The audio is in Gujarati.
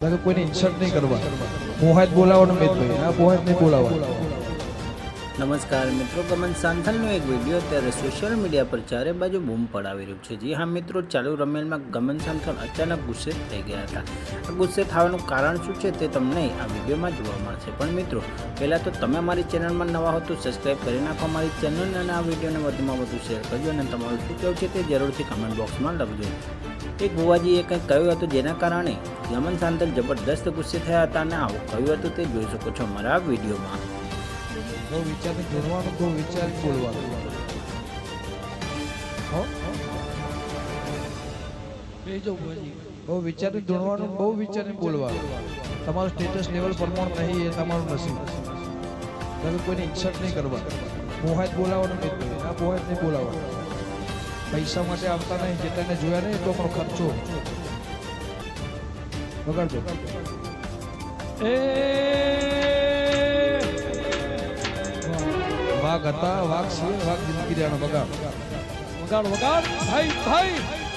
કોઈને ઇન્સલ્ટ નહીં કરવા. મોહાત બોલાવવાનો મિતભાઈ આ મોહાત નહીં બોલાવવાનો. નમસ્કાર મિત્રો, ગમન સાંથલનો એક વીડિયો અત્યારે સોશિયલ મીડિયા પર ચારે બાજુ બૂમ પડાવી રહ્યું છે. જી હા મિત્રો, ચાલુ રમેલમાં ગમન સાંથલ અચાનક ગુસ્સે થઈ ગયા હતા. આ ગુસ્સે થવાનું કારણ શું છે તે તમને આ વિડીયોમાં જોવા મળશે. પણ મિત્રો, પહેલાં તો તમે અમારી ચેનલમાં નવા હો તો સબસ્ક્રાઈબ કરી નાખો અમારી ચેનલ અને આ વિડીયોને વધુમાં વધુ શેર કરજો અને તમારું શું કહેવું છે તે જરૂરથી કમેન્ટ બોક્સમાં લખજો. એક ભુવાજીએ કંઈક કહ્યું હતું જેના કારણે ગમન સાંથલ જબરદસ્ત ગુસ્સે થયા હતા અને આવું કહ્યું હતું તે જોઈ શકો છો અમારા વિડીયોમાં. બહુ વિચારને જોડવાનું બહુ વિચાર બોલવાનું હો? બહુ વિચારી જોડવાનું બહુ વિચારીને બોલવાનું. તમારું સ્ટેટસ લેવલ પ્રમાણ નહીં એ તમારું નસીબ. તમે કોઈને ઇન્સર્ટ નહીં કરવા. મોહાત બોલાવવાનું મિતભાઈ આ મોહાત નહીં બોલાવવાનું. પૈસા માટે આવતા નહીં જે તને જોયા નહીં એટલો પણ ખર્ચો. બગાડજો. એ વાઘ હતા વાઘ છે વાઘ જિંદગી રહ્યા વગાડ. વગાડ વગાડ. ભાઈ ભાઈ.